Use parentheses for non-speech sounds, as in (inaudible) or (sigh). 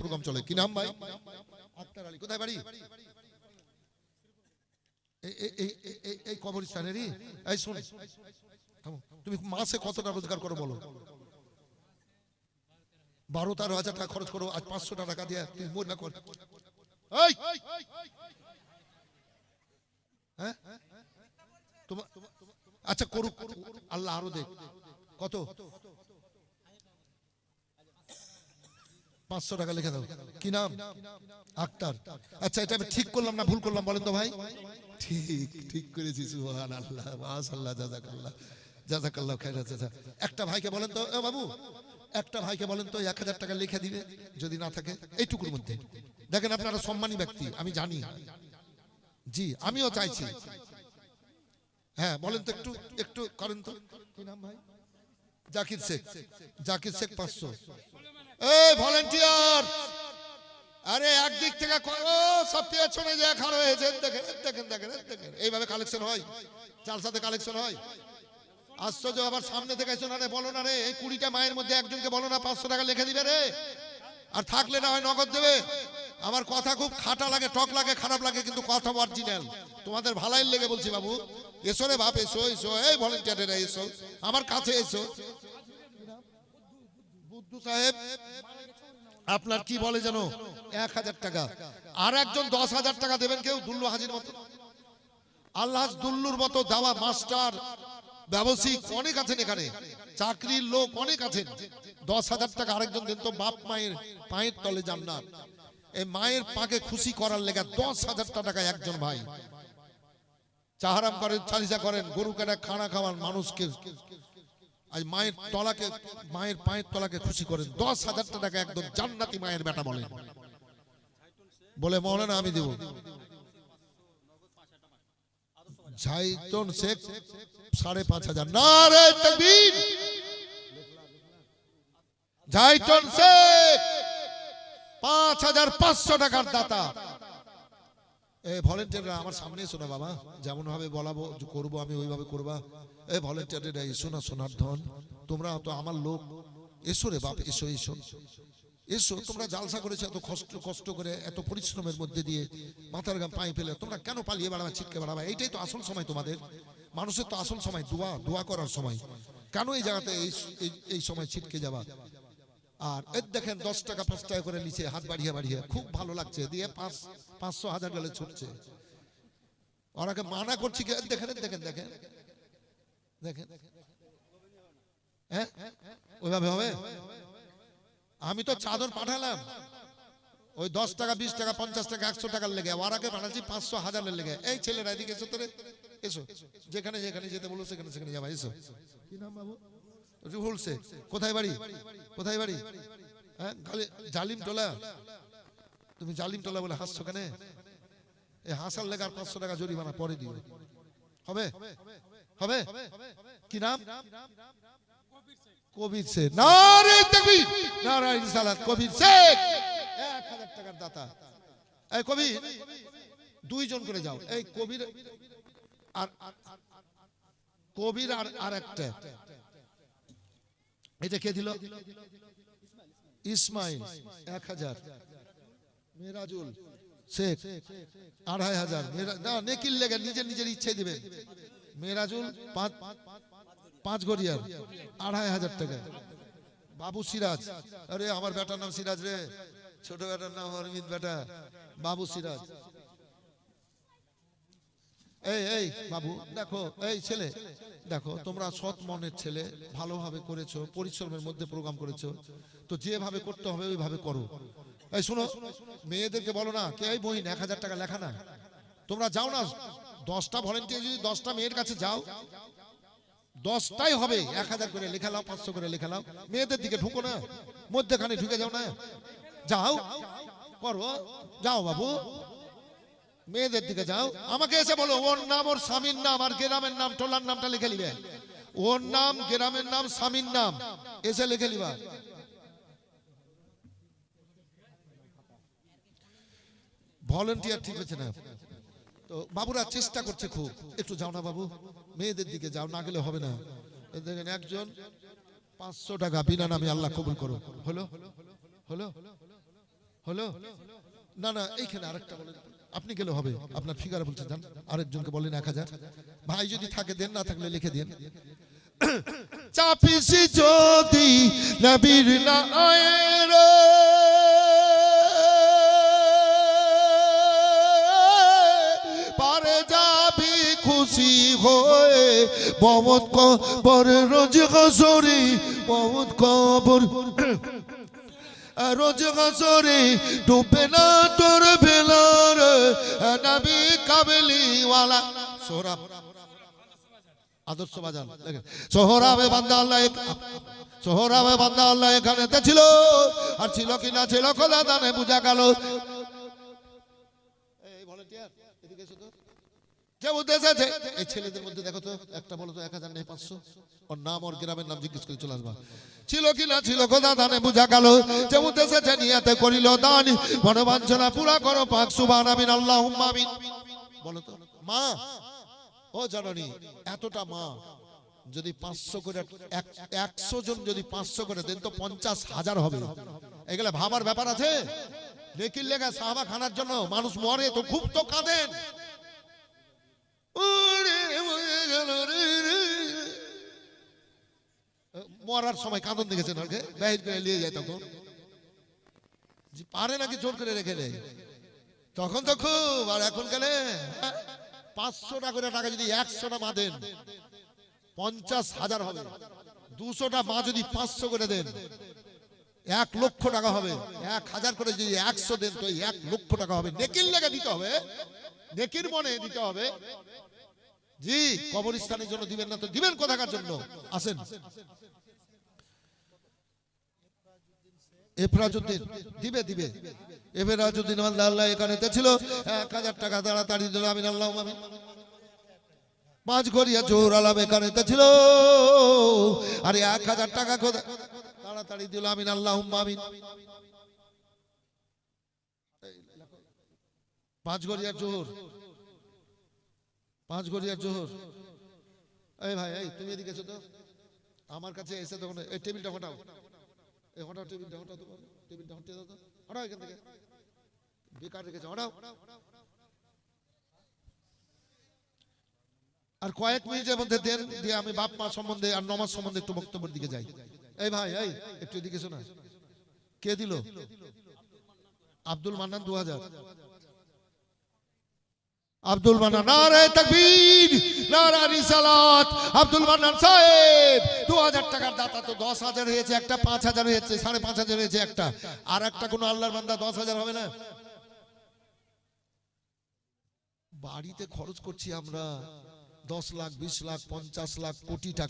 Programme চলে? কি নাম ভাই? আক্তার আলী। কোথায় বাড়ি? এই কবরস্থানেরই? এই শোন। তুমি মাসে কতটা রোজগার করো বলো? বারো, তেরো হাজার টাকা খরচ করো, আজ পাঁচশো টাকা দিয়ে তুমি মনে কর! হ্যাঁ? আচ্ছা করুক। আল্লাহ আরও দেখ। কত? পাঁচশো টাকা লিখে দাও। কি নাম? আক্তার। আচ্ছা এটা আমি ঠিক করলাম না ভুল করলাম বলেন তো ভাই? ঠিক ঠিক করেছি সুবহান আল্লাহ মাশাআল্লাহ, জাযাকাল্লাহ জাযাকাল্লাহ খাইরাত জাযা একটা ভাইকে বলেন তো বাবু, একটা ভাইকে বলেন তো, এক হাজার টাকা লিখে দিবে, যদি না থাকে, এইটুকুর মধ্যে। দেখেন আপনারা সম্মানী ব্যক্তি, আমি জানি। জি, আমিও চাইছি। হ্যাঁ বলেন তো একটু একটু করেন তো। কি নাম ভাই? জাকির শেখ। জাকির শেখ পাঁচশো। এই ভলেন্টিয়ার আরে, একদিক থেকে ও, সব পেছনে যে খাড়া হয়েছে দেখেন দেখেন দেখেন দেখেন। এইভাবে কালেকশন হয়। চালসাতে কালেকশন হয়। আশ্চর্য, আবার সামনে থেকে এসো না রে, বলো না রে, এই কুড়িটা মায়ের মধ্যে একজনকে বলো না, পাঁচশো টাকা লিখে দিবে রে। আর থাকলে না হয় নগদ দেবে। আমার কথা খুব খাটা লাগে, টক লাগে, খারাপ লাগে, কিন্তু কথা অরিজিনাল তোমাদের ভালাই লেগে বলছি বাবু। এসো রে বাপ, এসো এসো। এই ভলেন্টিয়ারেরা এসো। আমার কাছে এসো। আপনার কি বলে যেন? এক হাজার টাকা। আর একজন দশ হাজার টাকা দেবেন কেউ? দুল্লু হাজির মতো। আল্লাহ দুল্লুর মতো দেওয়া মাস্টার ব্যবসায়িক অনেক আছেন এখানে। চাকরির লোক অনেক আছেন। দশ হাজার টাকা আরেকজন দেন তো বাপ মায়ের, পায়ের তলে জান্নাত। এই মায়ের পাকে খুশি করার লেগে দশ হাজার টাকা একজন ভাই। চাহারাম করেন চালিসা করেন, গরু কেনা খানা খাওয়ান মানুষকে। আজ মায়ের তলাকে, মায়ের পায়ের তলাকে খুশি করেন। দশ হাজার টাকা একদম জান্নাতি মায়ের বেটা বলেন বলে, মৌলানা, আমি দেব। ঝাইতন শেখ সাড়ে পাঁচ হাজার। না রে তকবীর! ঝাইতন শেখ পাঁচ হাজার পাঁচশো টাকার দাতা। ভলেন্টিয়াররা আমার সামনে বাবা যেমন ভাবে বলাবো করব আমি, ওইভাবে করবা। এ ভলেন্টিয়াররা এসো না, সোনার ধন। তোমরা তো আমার লোক। এসো রে বাপ, এসো এসো। এসো, তোমরা জালসা করেছ এত কষ্ট কষ্ট করে, এত পরিশ্রমের মধ্যে দিয়ে মাথার গাম পায়ে ফেলে। তোমরা কেন পালিয়ে বেড়াবা, ছিটকে বেড়াবা? এইটাই তো আসল সময় তোমাদের। মানুষের তো আসল সময়, দোয়া দোয়া করার সময়। কেন এই জায়গাতে এই- এই সময় ছিটকে যাবা? আর এর দেখেন, দশ টাকা, পাঁচ টাকা করে নিচে, হাত বাড়িয়ে বাড়িয়ে। খুব ভালো লাগছে। দিয়ে পাঁচ পাঁচশো হাজার গেলে ছুটছে। ওনাকে মানা করছি দেখেন দেখেন দেখেন। দেখেন। হ্যাঁ? ওইভাবে হবে? আমি তো চাদর পাঠালাম। ওই দশ টাকা বিশ টাকা পঞ্চাশ টাকা একশো টাকার লেগে। ওরাকে পাঠাচ্ছি পাঁচশো হাজারের লেগে। এই ছেলেরা এদিকে এসো তোরে। এসো। যেখানে যেখানে যেতে বলো সেখানে সেখানে যাবা। এসো। কি নাম বাবু? রুহুল কোথায় বাড়ি? কোথায় বাড়ি? হ্যাঁ? জালিম টোলা? তুমি জালিম টোলা বলে হাসছো কেন? এই হাসার লেগে আর পাঁচশো টাকা জরিমানা পরে দিও। হবে? হবে? কি নাম? দুইজন করে যাও। এই কবির আর কবির আর এটা কে দিল? ইসমাইল। এক হাজার। মেরাজুল শেখ, আড়াই হাজার। না নেকিল লেগে নিজের নিজের ইচ্ছে দিবে। মেরাজুল পাঁচ পাঁচ গড়িয়ার, আড়াই হাজার টাকা। বাবু সিরাজ। আরে, আমার বেটার নাম সিরাজ রে। ছোট বেটার নাম অরবিন্দ বেটা। বাবু সিরাজ। এই এই, বাবু, দেখো, এই ছেলে, দেখো, তোমরা সৎ মনের ছেলে, ভালোভাবে করেছ, পরিশ্রমের মধ্যে প্রোগ্রাম করেছ, তো যেভাবে করতে হবে, ওইভাবে করো। এই শোনো, মেয়েদেরকে বলো না, কে এই বইন, এক হাজার টাকা লেখা না। তোমরা যাও না, দশটা ভলেন্টিয়ার যদি দশটা মেয়ের কাছে যাও, দশটাই হবে, এক হাজার করে লেখা লাও পাঁচশো করে লেখা লাও মেয়েদের দিকে ঢুকো না, মধ্যেখানে ঢুকে যাও না। যাও, করো, যাও বাবু। মেয়েদের দিকে যাও। আমাকে এসে বলো, ওর নাম, ওর স্বামীর নাম আর গ্রামের নাম, টোলার নামটা লিখে নিবে। ওর নাম, গ্রামের নাম, স্বামীর নাম, এসে লিখে নিবা। ভলেন্টিয়ার ঠিক আছে না? তো বাবুরা চেষ্টা করছে খুব। একটু যাও না বাবু, মেয়েদের দিকে যাও, না গেলে হবে না। দেখেন একজন, পাঁচশো টাকা, বিনা নামে আল্লাহ কবুল করো হলো? হলো? হলো? না না, এইখানে আরেকটা বলেন। আপনি গেলে হবে। আপনার ফিগার বলতে যান আরেকজনকে বলেন এক হাজার। ভাই যদি থাকে, দেন, না থাকলে লিখে দিন (coughs) চাপিসি যদি নবীর নায়ের পারে যাবি খুশি হয়ে মমত কবর, রোজ গসরি বহুত কবর। (coughs) রোজ ডুবে না তোর বেলার নবী কাবেলি ওয়ালা সোহরাব। আদর্শ বাজান ছিল। আর ছিল কি ছিল দানে বুঝা গেল। যে আছে। এই ছেলেদের মধ্যে দেখো তো, একটা হাজার নাম ওর গ্রামের নাম ছিল ছিল দানে। পুরা করো আল্লাহ মা, ও এতটা মা, যদি পাঁচশো করে, এক- একশো জন যদি পাঁচশো করে দেন তো পঞ্চাশ হাজার হবে। এগুলা ভাবার ব্যাপার আছে? লেখা খানার জন্য মানুষ মরে তো খুব তো কাঁদেন। মরার সময় কাঁদন দেখেছেন ওকে বাহির করে নিয়ে যায় তখন। পারে নাকি জোর করে রেখে দেয়। তখন তো খুব আর এখন গেলে হ্যাঁ, পাঁচশোটা করে টাকা যদি একশোটা মা দেন পঞ্চাশ হাজার হবে। দুশোটা মা যদি পাঁচশো করে দেন এক লক্ষ টাকা হবে। এক হাজার করে যদি একশো দেন তো এক লক্ষ টাকা হবে। নেকির লেগে দিতে হবে। নেকির মনে দিতে হবে। জি কবরস্থানের জন্য দিবেন না তো দিবেন কোথাকার জন্য? আসেন। এফরাজউদ্দিন দিবে দিবে। এফরাজউদ্দিন আল্লাহ আল্লাহ এখানে ছিল। এক হাজার টাকা তাড়াতাড়ি দিল আমিন আল্লাহ আমিন। পাঁচ গড়িয়া জোর আলাম এখানে ছিল। আরে এক হাজার টাকা কোথায় তাড়াতাড়ি দিল আমিন আল্লাহ আমিন। পাঁচ গড়িয়া জোর পাঁচ গড়িয়া জোর এই ভাই এই তুমি এদিকে এসো তো। আমার কাছে এসে তখন এই টেবিলটা হটাও। এই হটাও টেবিলটা হটাও তো টেবিলটা হটিয়ে দাও তো। হটাও এখান থেকে। বেকার রেখেছে হটাও। আর কয়েক মিনিটের মধ্যে দেন দিয়ে আমি বাপ মা সম্বন্ধে আর নমাজ সম্বন্ধে একটু বক্তব্যের দিকে যাই। এই ভাই এই একটু এদিকে শোনা কে দিল? আব্দুল মান্নান দু হাজার। আব্দুল মান্নান নারে তকবীর নারা রিসালাত। আব্দুল মান্নান সাহেব, দু হাজার টাকার দাতা তো দশ হাজার হয়েছে, একটা পাঁচ হাজার হয়েছে, সাড়ে পাঁচ হাজার হয়েছে একটা। আর একটা কোনো আল্লাহর বান্দা দশ হাজার হবে না? বাড়িতে খরচ করছি আমরা দশ লাখ, বিশ লাখ, পঞ্চাশ লাখ কোটি টাকা।